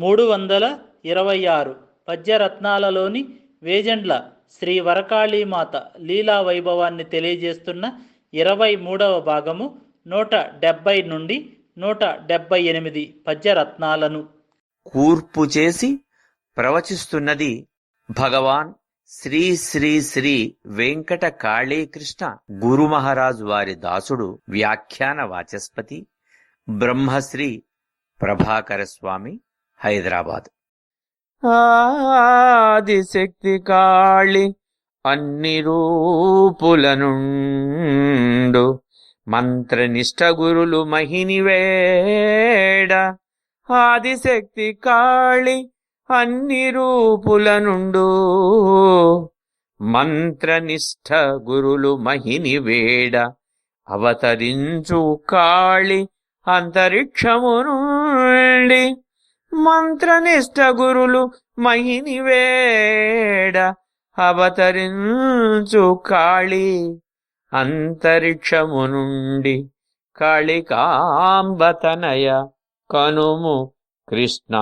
మూడు వందల ఇరవై ఆరు పద్యరత్నాలలోని వేజెండ్ల శ్రీ వరకాళీమాత లీలా వైభవాన్ని తెలియజేస్తున్న ఇరవై మూడవ భాగము నూట డెబ్బై నుండి నూట డెబ్బై ఎనిమిది పద్యరత్నాలను. కూర్పు చేసి ప్రవచిస్తున్నది భగవాన్ శ్రీ శ్రీ శ్రీ వెంకట కాళీకృష్ణ గురు మహారాజు వారి దాసుడు వ్యాఖ్యాన వాచస్పతి బ్రహ్మశ్రీ ప్రభాకర స్వామి హైదరాబాద్. ఆదిశక్తి కాళి అన్ని రూపులనుండు మంత్రనిష్ట గురులు మహిని వేడ. ఆదిశక్తి కాళి అన్ని రూపులనుండు మంత్రనిష్ట గురులు మహిని వేడ. అవతరించు కాళి అంతరిక్షము నుండి మంత్రనిష్ట గురులు మహిని వేడ అవతరించు కాళి అంతరిక్షము నుండి కాళికాంబతనయ కనుము కృష్ణ.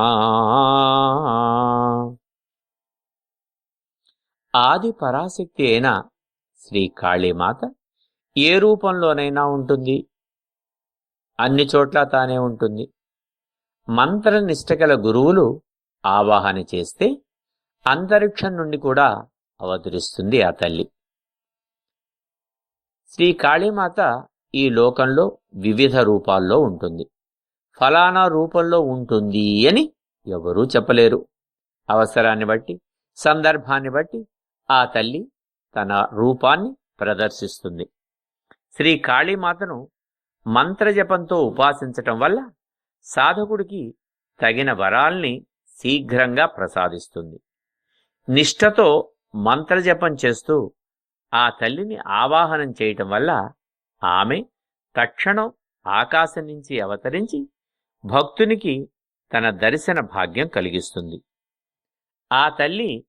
ఆది పరాశక్తి అయిన శ్రీ కాళీమాత ఏ రూపంలోనైనా ఉంటుంది. అన్ని చోట్ల తానే ఉంటుంది. మంత్ర నిష్టగల గురువులు ఆవాహన చేస్తే అంతరిక్షం నుండి కూడా అవతరిస్తుంది ఆ తల్లి. శ్రీ కాళీమాత ఈ లోకంలో వివిధ రూపాల్లో ఉంటుంది. ఫలానా రూపంలో ఉంటుంది అని ఎవరూ చెప్పలేరు. అవసరాన్ని బట్టి సందర్భాన్ని బట్టి ఆ తల్లి తన రూపాన్ని ప్రదర్శిస్తుంది. శ్రీ కాళీమాతను మంత్రజపంతో ఉపాసించటం వల్ల సాధకుడికి తగిన వరాల్ని శీఘ్రంగా ప్రసాదిస్తుంది. నిష్ఠతో మంత్రజపం చేస్తూ ఆ తల్లిని ఆవాహనం చేయటం వల్ల ఆమె తక్షణం ఆకాశం నుంచి అవతరించి భక్తునికి తన దర్శన భాగ్యం కలిగిస్తుంది. ఆ తల్లి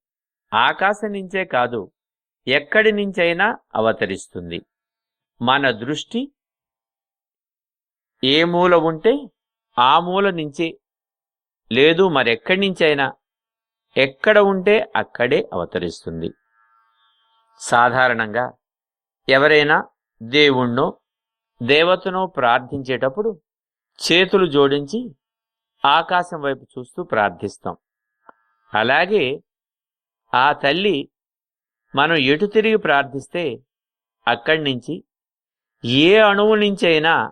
ఆకాశం నుంచే కాదు ఎక్కడి నుంచైనా అవతరిస్తుంది. మన దృష్టి ఏ మూల ఉంటే ఆ మూల నుంచి లేదు మరెక్కడి నుంచైనా ఎక్కడ ఉంటే అక్కడే అవతరిస్తుంది. సాధారణంగా ఎవరైనా దేవుణ్ణో దేవతనో ప్రార్థించేటప్పుడు చేతులు జోడించి ఆకాశం వైపు చూస్తూ ప్రార్థిస్తాం. అలాగే ఆ తల్లి మనం ఎటు తిరిగి ప్రార్థిస్తే అక్కడి నుంచి ఏ అణువు నుంచైనా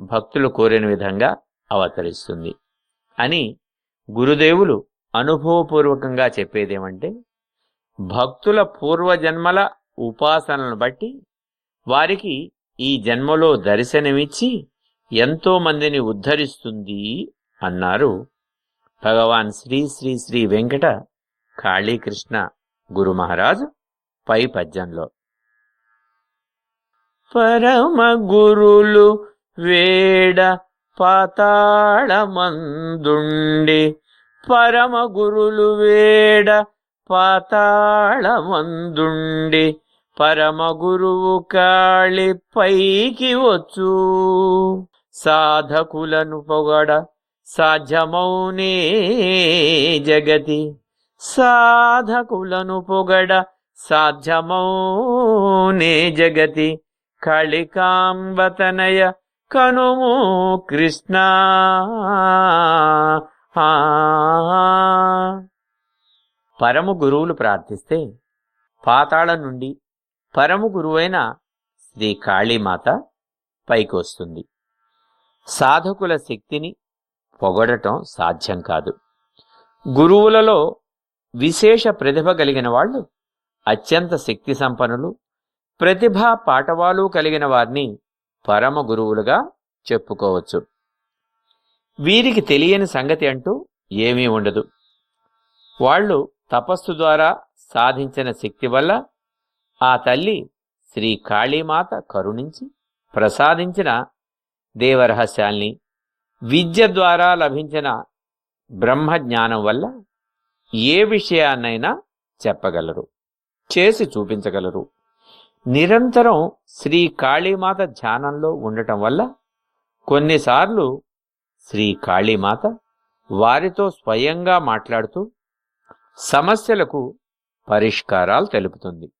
భక్తులు కోరిన విధంగా అవతరిస్తుంది. అని గురుదేవులు అనుభవపూర్వకంగా చెప్పేదేమంటే భక్తుల పూర్వజన్మల ఉపాసనలను బట్టి వారికి ఈ జన్మలో దర్శనమిచ్చి ఎంతోమందిని ఉద్ధరిస్తుంది అన్నారు భగవాన్ శ్రీ శ్రీ శ్రీ వెంకట కాళీకృష్ణ గురు మహారాజు పై పద్యంలో పరమ గురులు వేడ పాతాళమందుండి పరమ గురులు వేడ పాతాళమందుండి పరమ గురువు కాళి పైకి వచ్చు. సాధకులను పొగడ సాధ్యమౌనే జగతి. సాధకులను పొగడ సాధ్యమౌనే జగతి. కళికాంబతనయ కనుము కృష్ణ. పరము గురువులు ప్రార్థిస్తే పాతాళం నుండి పరము గురువైన శ్రీ కాళీమాత పైకొస్తుంది. సాధకుల శక్తిని పొగడటం సాధ్యం కాదు. గురువులలో విశేష ప్రతిభ కలిగిన వాళ్ళు అత్యంత శక్తి సంపన్నులు ప్రతిభా పాటవాలు కలిగిన వారిని పరమ గురువులుగా చెప్పుకోవచ్చు. వీరికి తెలియని సంగతి అంటూ ఏమీ ఉండదు. వాళ్ళు తపస్సు ద్వారా సాధించిన శక్తి వల్ల ఆ తల్లి శ్రీ కాళీమాత కరుణించి ప్రసాదించిన దేవరహస్యాల్ని విద్య ద్వారా లభించిన బ్రహ్మజ్ఞానం వల్ల ఏ విషయాన్నైనా చెప్పగలరు. చేసి చూపించగలరు. నిరంతరం శ్రీ కాళీమాత ధ్యానంలో ఉండటం వల్ల కొన్నిసార్లు శ్రీ కాళీమాత వారితో స్వయంగా మాట్లాడుతూ సమస్యలకు పరిష్కారాలు తెలుపుతుంది.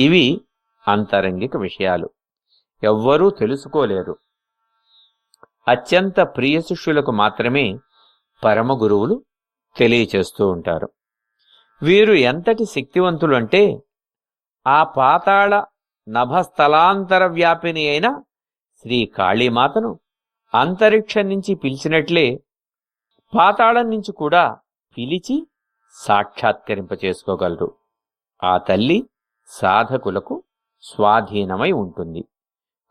ఇవి అంతరంగిక విషయాలు. ఎవ్వరూ తెలుసుకోలేరు. అత్యంత ప్రియ శిష్యులకు మాత్రమే పరమ గురువులు తెలియచేస్తూ ఉంటారు. వీరు ఎంతటి శక్తివంతులు అంటే ఆ పాతాళ నభస్థలాంతర వ్యాపిని అయిన శ్రీ కాళీమాతను అంతరిక్షం నుంచి పిలిచినట్లే పాతాళం నుంచి కూడా పిలిచి సాక్షాత్కరింప చేసుకోగలరు ఆ తల్లి సాధకులకు స్వాధీనమై ఉంటుంది.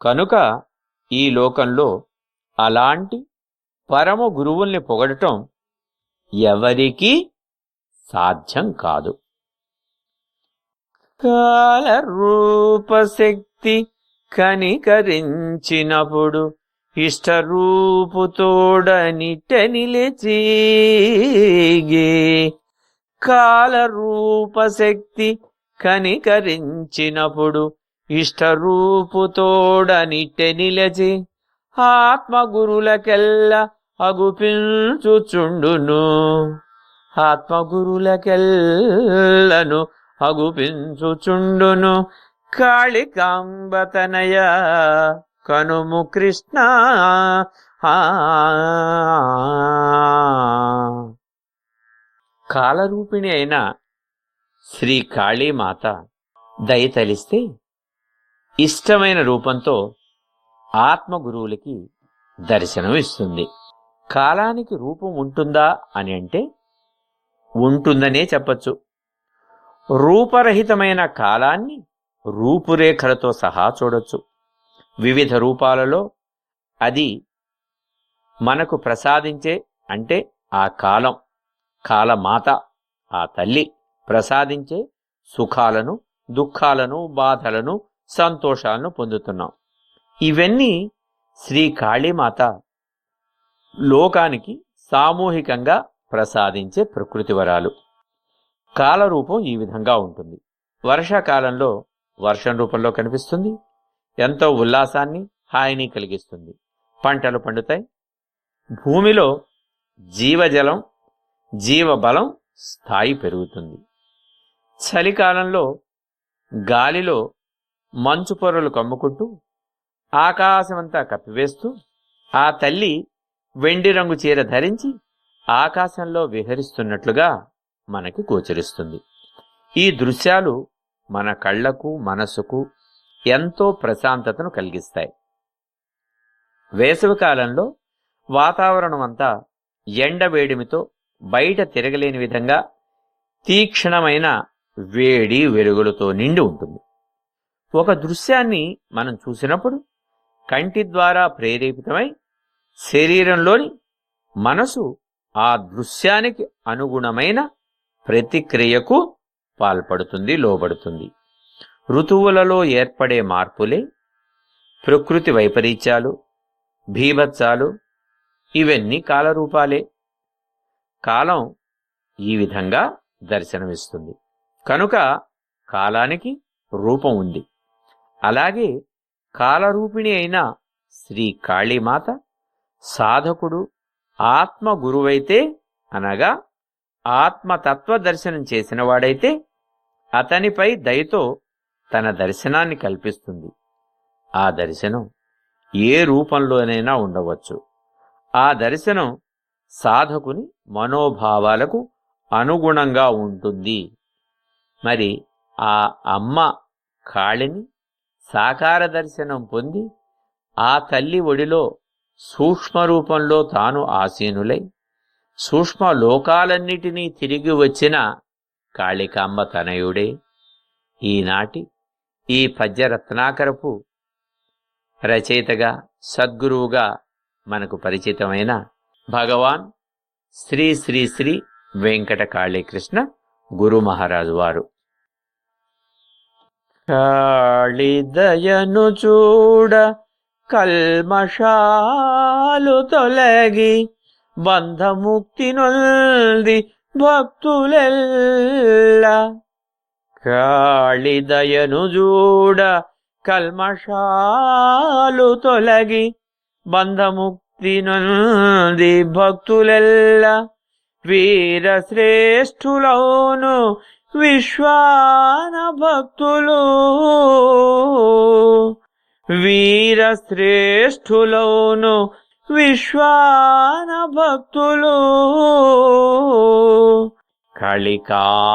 కనుక ఈ లోకంలో అలాంటి పరమ గురువుల్ని పొగడటం ఎవరికీ సాధ్యం కాదు. కాలరూపశక్తి కనికరించినప్పుడు ఇష్టరూపుతోడనిట కాల కాలరూపశక్తి కనికరించినప్పుడు ఇష్టరూపుతోడనిట నిలచి ఆత్మగురులకెల్లా అగుపించుచుండును. ఆత్మగురులకెల్లను అగుపించుచుండును కాళికాంబతనయ కనుము కృష్ణ. ఆ. కాలరూపిణి అయిన శ్రీ కాళీమాత దయతలిస్తే ఇష్టమైన రూపంతో ఆత్మగురువులకి దర్శనం ఇస్తుంది కాలానికి రూపం ఉంటుందా అని అంటే ఉంటుందనే చెప్పచ్చు. రూపరహితమైన కాలాన్ని రూపురేఖలతో సహా చూడొచ్చు. వివిధ రూపాలలో అది మనకు ప్రసాదించే అంటే ఆ కాలం కాలమాత ఆ తల్లి ప్రసాదించే సుఖాలను దుఃఖాలను బాధలను సంతోషాలను పొందుతున్నాం. ఇవన్నీ శ్రీ కాళీమాత లోకానికి సామూహికంగా ప్రసాదించే ప్రకృతి వరాలు. కాలరూపం ఈ విధంగా ఉంటుంది. వర్షాకాలంలో వర్షం రూపంలో కనిపిస్తుంది. ఎంతో ఉల్లాసాన్ని హాయిని కలిగిస్తుంది. పంటలు పండుతాయి. భూమిలో జీవజలం జీవబలం స్థాయి పెరుగుతుంది. చలికాలంలో గాలిలో మంచు పొరలు కమ్ముకుంటూ ఆకాశమంతా కప్పివేస్తూ ఆ తల్లి వెండి రంగు చీర ధరించి ఆకాశంలో విహరిస్తున్నట్లుగా మనకి గోచరిస్తుంది. ఈ దృశ్యాలు మన కళ్ళకు మనసుకు ఎంతో ప్రశాంతతను కలిగిస్తాయి. వేసవి కాలంలో వాతావరణం అంతా ఎండవేడిమితో బయట తిరగలేని విధంగా తీక్షణమైన వేడి వెలుగులతో నిండి ఉంటుంది. ఒక దృశ్యాన్ని మనం చూసినప్పుడు కంటి ద్వారా ప్రేరేపితమై శరీరంలోని మనసు ఆ దృశ్యానికి అనుగుణమైన ప్రతిక్రియకు పాల్పడుతుంది లోబడుతుంది. ఋతువులలో ఏర్పడే మార్పులే ప్రకృతి వైపరీత్యాలు భీభత్సాలు ఇవన్నీ కాలరూపాలే. కాలం ఈ విధంగా దర్శనమిస్తుంది. కనుక కాలానికి రూపం ఉంది. అలాగే కాలరూపిణి అయిన శ్రీ కాళీమాత సాధకుడు ఆత్మ గురువైతే అనగా ఆత్మతత్వ దర్శనం చేసినవాడైతే అతనిపై దయతో తన దర్శనాన్ని కల్పిస్తుంది. ఆ దర్శనం ఏ రూపంలోనైనా ఉండవచ్చు. ఆ దర్శనం సాధకుని మనోభావాలకు అనుగుణంగా ఉంటుంది. మరి ఆ అమ్మ కాళిని సాకార దర్శనం పొంది ఆ తల్లి ఒడిలో సూక్ష్మ రూపంలో తాను ఆసీనులై సూక్ష్మ లోకాలన్నిటినీ తిరిగి వచ్చిన కాళికాంబ తనయుడే. ఈనాటి ఈ పద్యరత్నాకరపు రచయితగా సద్గురువుగా మనకు పరిచితమైన భగవాన్ శ్రీ శ్రీ శ్రీ వెంకట కాళీకృష్ణ గురు మహారాజు వారు. కాళిదయను చూడ కల్మషాలు తొలగి బంధముక్తి నొల్ది భక్తులెల్ల. కాళిదయను చూడ కల్మషాలు తొలగి బంధముక్తి నొంది భక్తులెల్ల. వీరశ్రేష్ఠులౌను విశ్వాన భక్తులు. వీరశ్రేష్ఠులౌను విశ్వాన భక్తులు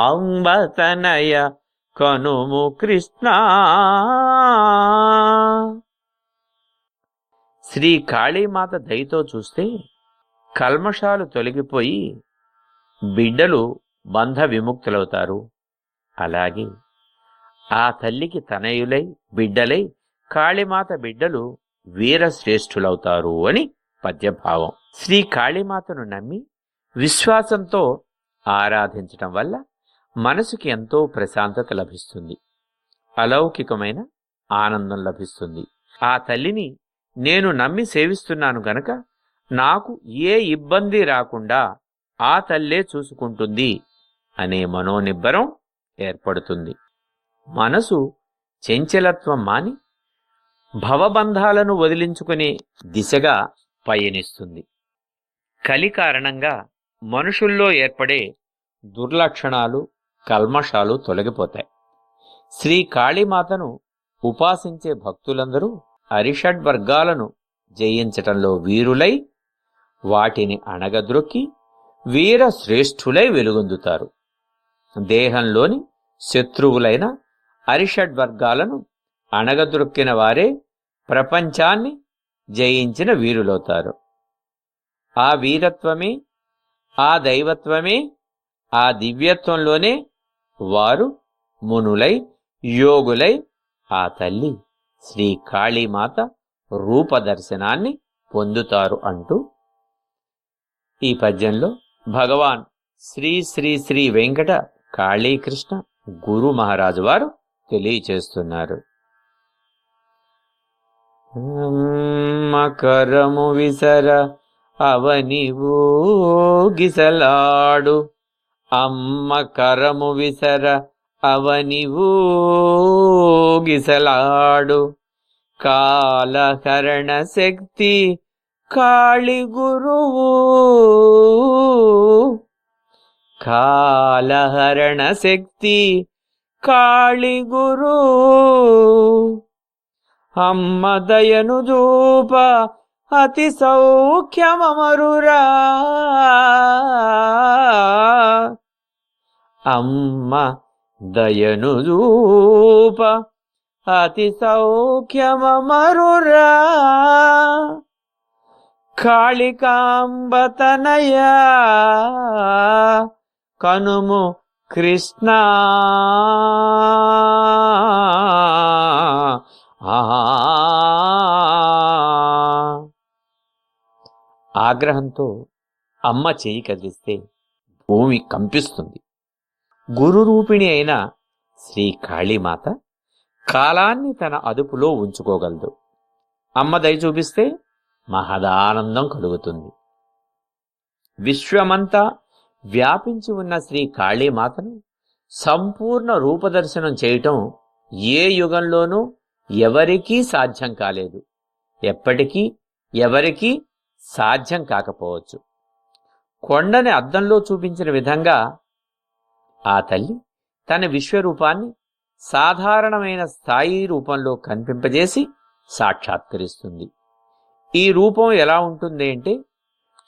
కళికాంబతనయ కనుము కృష్ణ. శ్రీ కాళీమాత దయతో చూస్తే కల్మషాలు తొలగిపోయి బిడ్డలు బంధ విముక్తులవుతారు అలాగే ఆ తల్లికి తనయులై బిడ్డలై కాళీమాత బిడ్డలు వీరశ్రేష్ఠులవుతారు అని పద్యభావం. శ్రీ కాళీమాతను నమ్మి విశ్వాసంతో ఆరాధించటం వల్ల మనసుకి ఎంతో ప్రశాంతత లభిస్తుంది. అలౌకికమైన ఆనందం లభిస్తుంది. ఆ తల్లిని నేను నమ్మి సేవిస్తున్నాను గనక నాకు ఏ ఇబ్బంది రాకుండా ఆ తల్లే చూసుకుంటుంది అనే మనోనిబ్బరం ఏర్పడుతుంది. మనసు చెంచలత్వం మాని భవబంధాలను వదిలించుకునే దిశగా పయనిస్తుంది. కలి కారణంగా మనుషుల్లో ఏర్పడే దుర్లక్షణాలు కల్మషాలు తొలగిపోతాయి. శ్రీ కాళీమాతను ఉపాసించే భక్తులందరూ అరిషడ్ వర్గాలను జయించటంలో వీరులై వాటిని అణగద్రొక్కి వీర శ్రేష్ఠులై వెలుగొందుతారు. దేహంలోని శత్రువులైన అరిషడ్ వర్గాలను అణగద్రొక్కిన వారే ప్రపంచాన్ని జయించిన వీరులవుతారు. ఆ వీరత్వమే ఆ దైవత్వమే ఆ దివ్యత్వంలోనే వారు మునులై యోగులై ఆ తల్లి శ్రీ కాళీమాత రూపదర్శనాన్ని పొందుతారు అంటూ ఈ పద్యంలో భగవాన్ శ్రీ శ్రీ శ్రీ వెంకట కాళీకృష్ణ గురు మహారాజు వారు తెలియచేస్తున్నారు. ಮಕರಮು ವಿಸರ ಅವನಿವೂಗಿಸಲಾಡು ಅಮ್ಮ ಕರಮು ವಿಸರ ಅವನಿವೂಗಿಸಲಾಡು ಕಾಲಹರಣ ಶಕ್ತಿ ಕಾಳಿಗುರುವು ಕಾಲಹರಣ ಶಕ್ತಿ ಕಾಳಿಗುರು అమ్మ దయను చూప అతి సౌఖ్యమరురా అమ్మ దయను చూప అతి సౌఖ్యమరురా కాళికాంబతనయా కనుము కృష్ణ. ఆగ్రహంతో అమ్మ చేయి కదిలిస్తే భూమి కంపిస్తుంది. గురు రూపిణి అయిన శ్రీ కాళీమాత కాలాన్ని తన అదుపులో ఉంచుకోగలదు. అమ్మ దయ చూపిస్తే మహదానందం కలుగుతుంది. విశ్వమంతా వ్యాపించి ఉన్న శ్రీ కాళీమాతను సంపూర్ణ రూపదర్శనం చేయటం ఏ యుగంలోనూ ఎవరికీ సాధ్యం కాలేదు. ఎప్పటికీ ఎవరికీ సాధ్యం కాకపోవచ్చు. కొండని అద్దంలో చూపించిన విధంగా ఆ తల్లి తన విశ్వరూపాన్ని సాధారణమైన స్థాయి రూపంలో కనిపింపజేసి సాక్షాత్కరిస్తుంది. ఈ రూపం ఎలా ఉంటుంది అంటే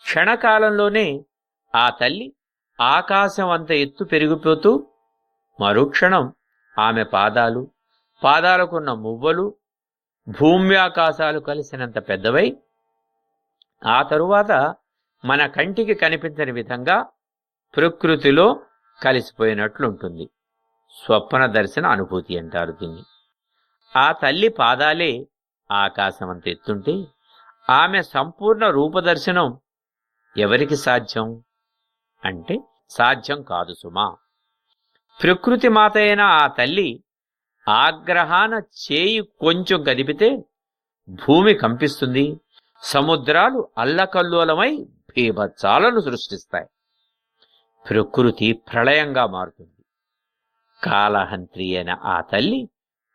క్షణకాలంలోనే ఆ తల్లి ఆకాశం అంత ఎత్తు పెరిగిపోతూ మరుక్షణం ఆమె పాదాలు పాదాలకున్న మువ్వలు భూమ్యాకాశాలు కలిసినంత పెద్దవై ఆ తరువాత మన కంటికి కనిపించని విధంగా ప్రకృతిలో కలిసిపోయినట్లుంటుంది. స్వప్న దర్శన అనుభూతి అంటారు దీన్ని. ఆ తల్లి పాదాలే ఆకాశమంత ఎత్తుంటే ఆమె సంపూర్ణ రూపదర్శనం ఎవరికి సాధ్యం? అంటే సాధ్యం కాదు సుమా. ప్రకృతి మాత అయిన ఆ తల్లి ఆగ్రహాన చేయి కొంచెం కదిపితే భూమి కంపిస్తుంది. సముద్రాలు అల్లకల్లోలమై భీభత్సాలను సృష్టిస్తాయి. ప్రకృతి ప్రళయంగా మారుతుంది. కాలహంత్రి అయిన ఆ తల్లి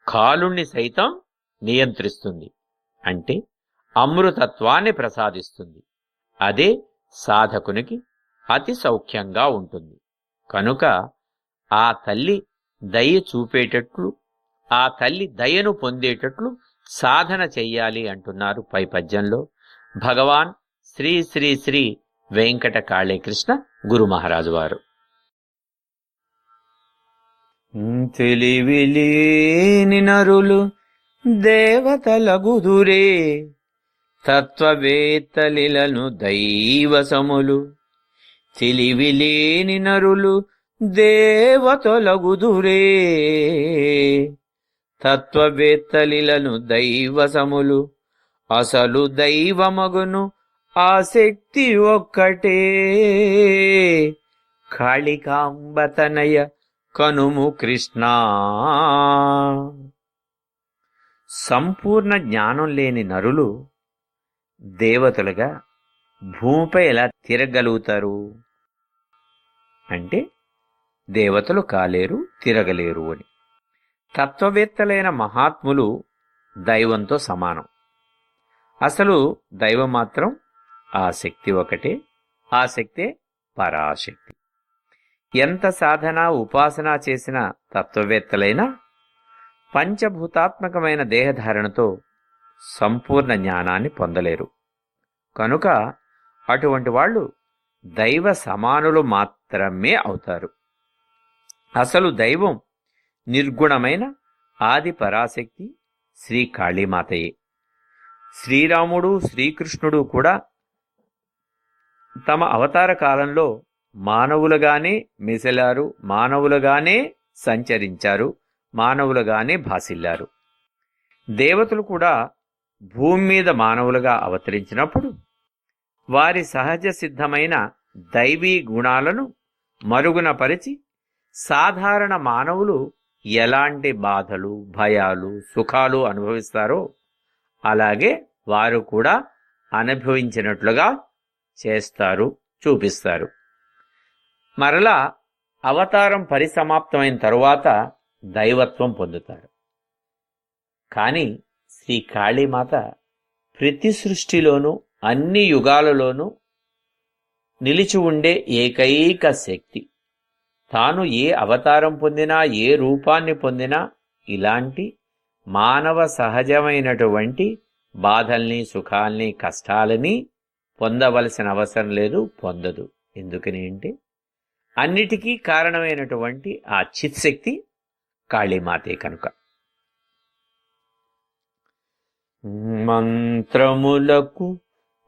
కాలుణ్ణి సైతం నియంత్రిస్తుంది. అంటే అమృతత్వాన్ని ప్రసాదిస్తుంది. అదే సాధకునికి అతి సౌఖ్యంగా ఉంటుంది. కనుక ఆ తల్లి దయ చూపేటట్లు ఆ తల్లి దయను పొందేటట్లు సాధన చెయ్యాలి అంటున్నారు పై పద్యంలో భగవాన్ శ్రీ శ్రీ శ్రీ వెంకట కాళీకృష్ణ గురు మహారాజు వారు. తెలివిలేని నరులు దేవతలగుదురే తత్వవేత్తలిలను దైవసములు. తెలివిలేని నరులు దేవతలగుదురే. తత్వవేత్తలిలను దైవసములు. అసలు దైవమగును ఆ శక్తి ఒక్కటే. కాళికాంబతనయ కనుము కృష్ణ. సంపూర్ణ జ్ఞానం లేని నరులు దేవతలుగా భూమిపై ఎలా తిరగలుగుతారు? అంటే దేవతలు కాలేరు తిరగలేరు అని. తత్వవేత్తలైన మహాత్ములు దైవంతో సమానం. అసలు దైవం మాత్రం ఆ శక్తి ఒకటే ఆ శక్తే పరాశక్తి. ఎంత సాధన ఉపాసన చేసిన తత్వవేత్తలైనా పంచభూతాత్మకమైన దేహధారణతో సంపూర్ణ జ్ఞానాన్ని పొందలేరు. కనుక అటువంటి వాళ్ళు దైవ సమానులు మాత్రమే అవుతారు. అసలు దైవం నిర్గుణమైన ఆది పరాశక్తి శ్రీ కాళీమాతయే. శ్రీరాముడు శ్రీకృష్ణుడు కూడా తమ అవతార కాలంలో మానవులుగానే మిసలారు మానవులుగానే సంచరించారు మానవులుగానే భాసిల్లారు. దేవతలు కూడా భూమి మీద మానవులుగా అవతరించినప్పుడు వారి సహజ సిద్ధమైన దైవీ గుణాలను మరుగునపరిచి సాధారణ మానవులు ఎలాంటి బాధలు భయాలు సుఖాలు అనుభవిస్తారో అలాగే వారు కూడా అనుభవించినట్లుగా చేస్తారు చూపిస్తారు. మరలా అవతారం పరిసమాప్తమైన తరువాత దైవత్వం పొందుతారు. కానీ శ్రీ కాళీమాత ప్రతి సృష్టిలోనూ అన్ని యుగాలలోనూ నిలిచి ఉండే ఏకైక శక్తి. తాను ఏ అవతారం పొందినా ఏ రూపాన్ని పొందినా ఇలాంటి మానవ సహజమైనటువంటి బాధల్ని సుఖాల్ని కష్టాలని పొందవలసిన అవసరం లేదు పొందదు. ఎందుకని అంటే అన్నిటికీ కారణమైనటువంటి ఆ చిత్శక్తి కాళీమాతే కనుక. మంత్రములకు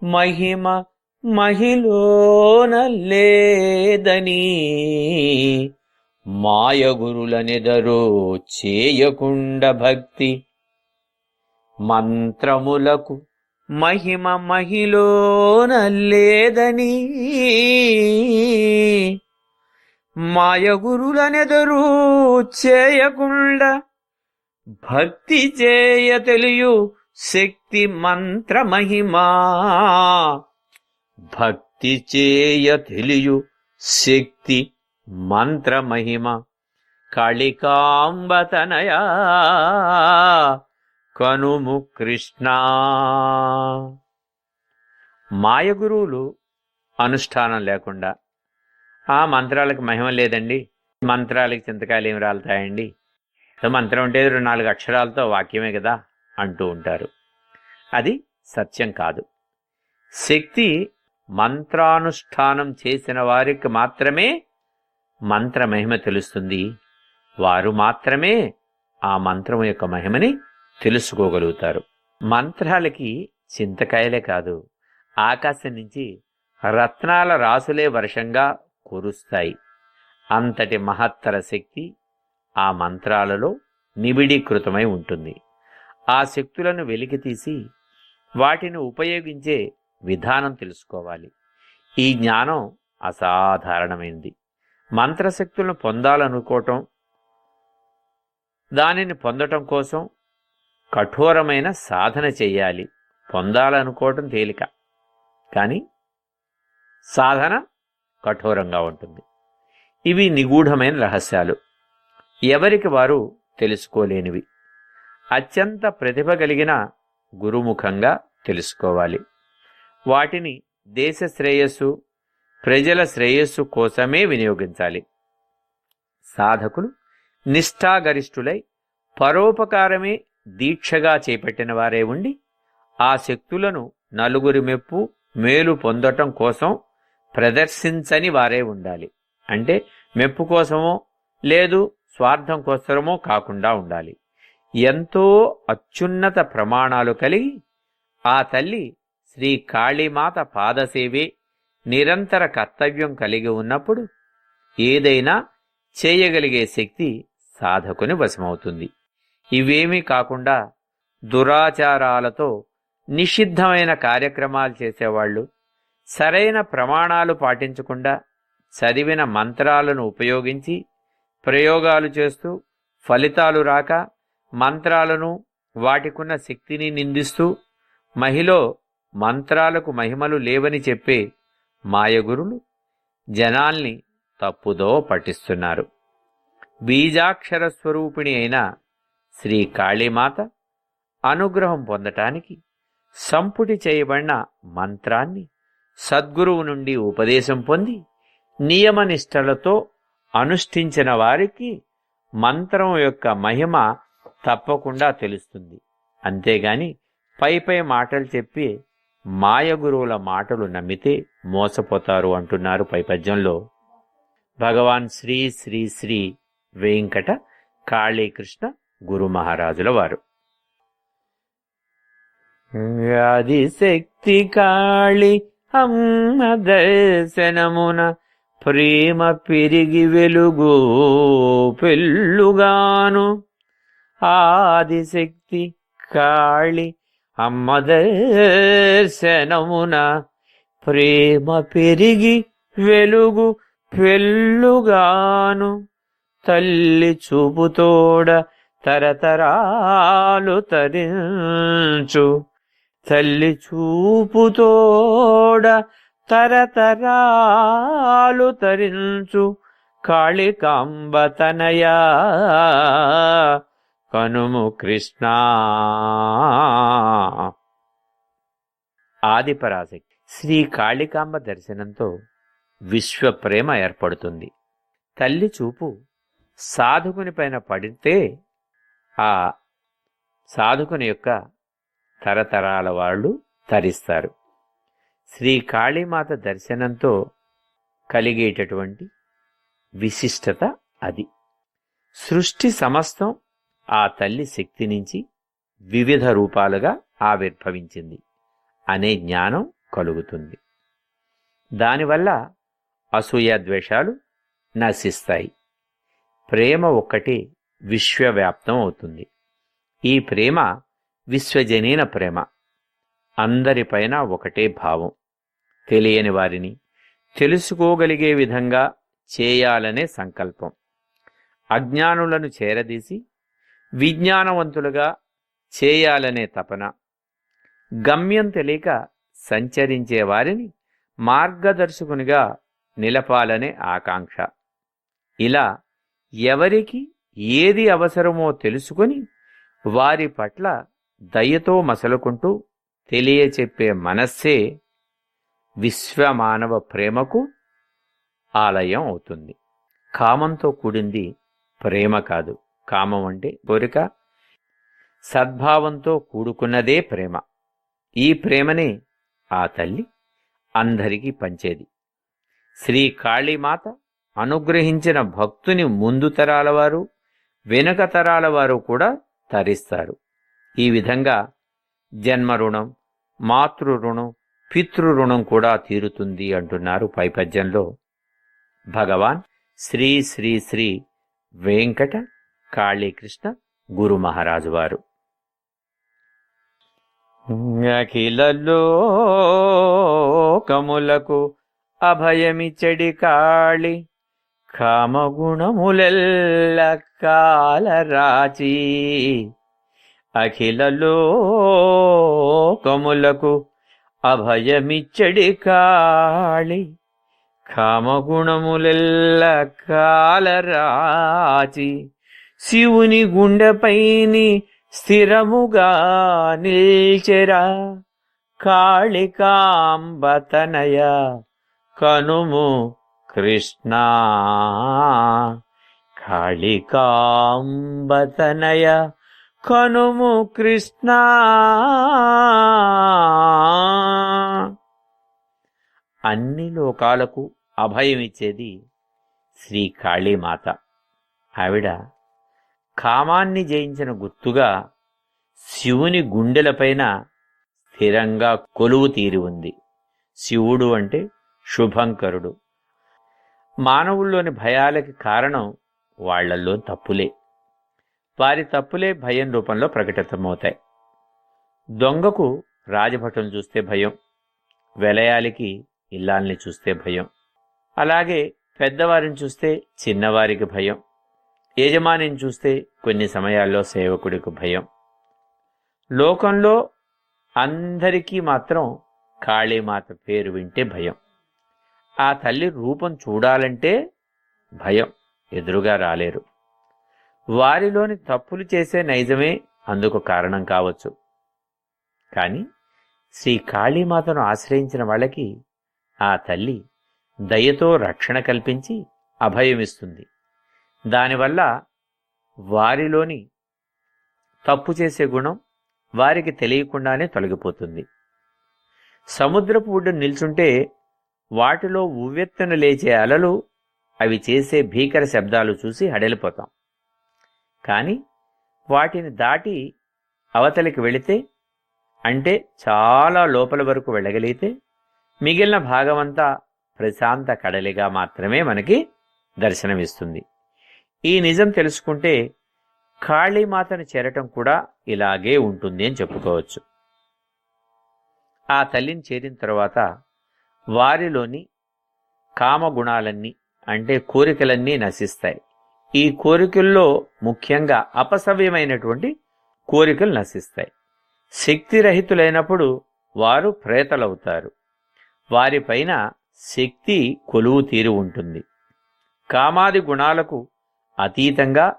మహిమ మహిలోన లేదని మాయగురులనెదరో చేయకుండ భక్తి. మంత్రములకు మహిమ మహిలోన లేదని మాయగురులనెదరూ చేయకుండ భక్తి చేయ తెలియు శక్తి మంత్ర మహిమా. భక్తి చేయ తెలియు శక్తి మంత్ర మహిమ కనుము కృష్ణ. మాయగురువులు అనుష్ఠానం లేకుండా ఆ మంత్రాలకు మహిమ లేదండి. మంత్రాలకి చింతకాయలు ఏమి రాలుతాయండి? మంత్రం అంటే రెండు నాలుగు అక్షరాలతో వాక్యమే కదా అంటూ ఉంటారు. అది సత్యం కాదు. శక్తి మంత్రానుష్ఠానం చేసిన వారికి మాత్రమే మంత్ర మహిమ తెలుస్తుంది. వారు మాత్రమే ఆ మంత్రం యొక్క మహిమని తెలుసుకోగలుగుతారు. మంత్రాలకి చింతకాయలే కాదు ఆకాశం నుంచి రత్నాల రాసులే వర్షంగా కురుస్తాయి. అంతటి మహత్తర శక్తి ఆ మంత్రాలలో నిబిడీకృతమై ఉంటుంది. ఆ శక్తులను వెలికితీసి వాటిని ఉపయోగించే విధానం తెలుసుకోవాలి. ఈ జ్ఞానం అసాధారణమైంది. మంత్రశక్తులను పొందాలనుకోవటం దానిని పొందటం కోసం కఠోరమైన సాధన చెయ్యాలి పొందాలనుకోవటం తేలిక. కానీ సాధన కఠోరంగా ఉంటుంది. ఇవి నిగూఢమైన రహస్యాలు. ఎవరికి వారు తెలుసుకోలేనివి. అత్యంత ప్రతిభ కలిగిన గురుముఖంగా తెలుసుకోవాలి. వాటిని దేశ శ్రేయస్సు ప్రజల శ్రేయస్సు కోసమే వినియోగించాలి. సాధకులు నిష్ఠాగరిష్ఠులై పరోపకారమే దీక్షగా చేపట్టిన వారే ఉండి ఆ శక్తులను నలుగురి మెప్పు మేలు పొందటం కోసం ప్రదర్శించని వారే ఉండాలి. అంటే మెప్పు కోసమో లేదు స్వార్థం కోసమో కాకుండా ఉండాలి. ఎంతో అత్యున్నత ప్రమాణాలు కలిగి ఆ తల్లి శ్రీ కాళీమాత పాదసేవే నిరంతర కర్తవ్యం కలిగి ఉన్నప్పుడు ఏదైనా చేయగలిగే శక్తి సాధకుని వశమవుతుంది. ఇవేమీ కాకుండా దురాచారాలతో నిషిద్ధమైన కార్యక్రమాలు చేసేవాళ్ళు సరైన ప్రమాణాలు పాటించకుండా చదివిన మంత్రాలను ఉపయోగించి ప్రయోగాలు చేస్తూ ఫలితాలు రాక మంత్రాలను వాటికున్న శక్తిని నిందిస్తూ మహిళ మంత్రాలకు మహిమలు లేవని చెప్పే మాయగురులు జనాల్ని తప్పుదో పఠిస్తున్నారు బీజాక్షర స్వరూపిణి అయిన శ్రీ కాళీమాత అనుగ్రహం పొందటానికి సంపుటి చేయబడిన మంత్రాన్ని సద్గురువు నుండి ఉపదేశం పొంది నియమనిష్టలతో అనుష్ఠించిన వారికి మంత్రం యొక్క మహిమ తప్పకుండా తెలుస్తుంది. అంతేగాని పై పై మాటలు చెప్పి మాయ గురువుల మాటలు నమ్మితే మోసపోతారు అంటున్నారు పైపద్యంలో. భగవాన్ శ్రీ శ్రీ శ్రీ వెంకట కాళీకృష్ణ గురు మహారాజుల వారు. ఆది శక్తి కాళి అమ్మ దర్శనమున ప్రేమ పెరిగి వెలుగు పెళ్ళుగాను. ఆదిశక్తి కాళి అమ్మ దర్శనమున ప్రేమ పెరిగి వెలుగు పెళ్ళుగాను తల్లి చూపుతోడ తరతరాలు తరించు. తల్లి చూపుతోడ తరతరాలు తరించు. కాళికాంబతనయా కనుము కృష్ణ. ఆదిపరాశక్తి శ్రీ కాళికాంబ దర్శనంతో విశ్వ ప్రేమ ఏర్పడుతుంది. తల్లి చూపు సాధుకుని పైన పడితే ఆ సాధుకుని యొక్క తరతరాల వాళ్ళు తరిస్తారు. శ్రీ కాళీమాత దర్శనంతో కలిగేటటువంటి విశిష్టత అది. సృష్టి సమస్తం ఆ తల్లి శక్తి నుంచి వివిధ రూపాలుగా ఆవిర్భవించింది. అనే జ్ఞానం కలుగుతుంది. దానివల్ల అసూయ ద్వేషాలు నశిస్తాయి. ప్రేమ ఒక్కటి విశ్వవ్యాప్తం అవుతుంది. ఈ ప్రేమ విశ్వజనీన ప్రేమ. అందరిపైన ఒకటే భావం. తెలియని వారిని తెలుసుకోగలిగే విధంగా చేయాలనే సంకల్పం. అజ్ఞానులను చేరదీసి విజ్ఞానవంతులుగా చేయాలనే తపన. గమ్యం తెలియక సంచరించే వారిని మార్గదర్శకునిగా నిలపాలనే ఆకాంక్ష. ఇలా ఎవరికి ఏది అవసరమో తెలుసుకొని వారి పట్ల దయతో మసలుకుంటూ తెలియచెప్పే మనస్సే విశ్వమానవ ప్రేమకు ఆలయం అవుతుంది. కామంతో కూడింది ప్రేమ కాదు. కామం అంటే కోరిక. సద్భావంతో కూడుకున్నదే ప్రేమ. ఈ ప్రేమనే ఆ తల్లి అందరికీ పంచేది. శ్రీ కాళీమాత అనుగ్రహించిన భక్తుని ముందు తరాల వారు వెనుక తరాల వారు కూడా తరిస్తారు. ఈ విధంగా జన్మ రుణం మాతృ రుణం పితృ రుణం కూడా తీరుతుంది అంటున్నారు పైపద్యంలో భగవాన్ శ్రీ శ్రీ శ్రీ వెంకట కాళీకృష్ణ గురు మహారాజు వారు. అఖిలలోకములకు అభయమిచ్చడి కాళి కామగుణములెల్ల కాలరాచి అఖిలలోకములకు అభయమిచ్చడి కాళి కామగుణములెల్ల కాలరాచి శివుని గుండెపైని స్థిరముగా నిల్చెరా. కాళికాంబతనయ కనుము కృష్ణ. కాళికాంబతనయ కనుము కృష్ణ. అన్ని లోకాలకు అభయమిచ్చేది శ్రీ కాళీమాత. ఆవిడ కామాన్ని జయించిన గుర్తుగా శివుని గుండెలపైన స్థిరంగా కొలువు తీరి ఉంది. శివుడు అంటే శుభంకరుడు. మానవుల్లోని భయాలకి కారణం వాళ్ళల్లో తప్పులే. వారి తప్పులే భయం రూపంలో ప్రకటితమవుతాయి. దొంగకు రాజభటం చూస్తే భయం వెలయాలికి ఇల్లాల్ని చూస్తే భయం. అలాగే పెద్దవారిని చూస్తే చిన్నవారికి భయం. యజమానిని చూస్తే కొన్ని సమయాల్లో సేవకుడికి భయం. లోకంలో అందరికీ మాత్రం కాళీమాత పేరు వింటే భయం. ఆ తల్లి రూపం చూడాలంటే భయం. ఎదురుగా రాలేరు. వారిలోని తప్పులు చేసే నైజమే అందుకు కారణం కావచ్చు. కానీ శ్రీ కాళీమాతను ఆశ్రయించిన వాళ్ళకి ఆ తల్లి దయతో రక్షణ కల్పించి అభయమిస్తుంది. దానివల్ల వారిలోని తప్పు చేసే గుణం వారికి తెలియకుండానే తొలగిపోతుంది. సముద్రపు ఒడ్డు నిల్చుంటే వాటిలో ఉవ్వెత్తున లేచే అలలు అవి చేసే భీకర శబ్దాలు చూసి హడలిపోతాం. కానీ వాటిని దాటి అవతలికి వెళితే అంటే చాలా లోపల వరకు వెళ్ళగలిగితే మిగిలిన భాగమంతా ప్రశాంత కడలిగా మాత్రమే మనకి దర్శనమిస్తుంది. ఈ నిజం తెలుసుకుంటే కాళీమాతను చేరటం కూడా ఇలాగే ఉంటుంది అని చెప్పుకోవచ్చు. ఆ తల్లిని చేరిన తర్వాత వారిలోని కామగుణాలన్నీ అంటే కోరికలన్నీ నశిస్తాయి. ఈ కోరికల్లో ముఖ్యంగా అపసవ్యమైనటువంటి కోరికలు నశిస్తాయి. శక్తిరహితులైనప్పుడు వారు ప్రేతలవుతారు. వారిపైన శక్తి కొలువు తీరు ఉంటుంది. కామాది గుణాలకు అతీతంగా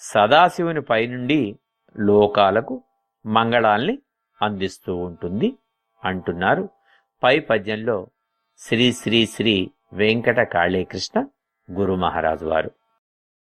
సదాశివుని పైనుండి లోకాలకు మంగళాల్ని అందిస్తూ ఉంటుంది అంటున్నారు. పై పద్యంలో శ్రీ శ్రీ శ్రీ వెంకట కాళీకృష్ణ గురు మహారాజు వారు.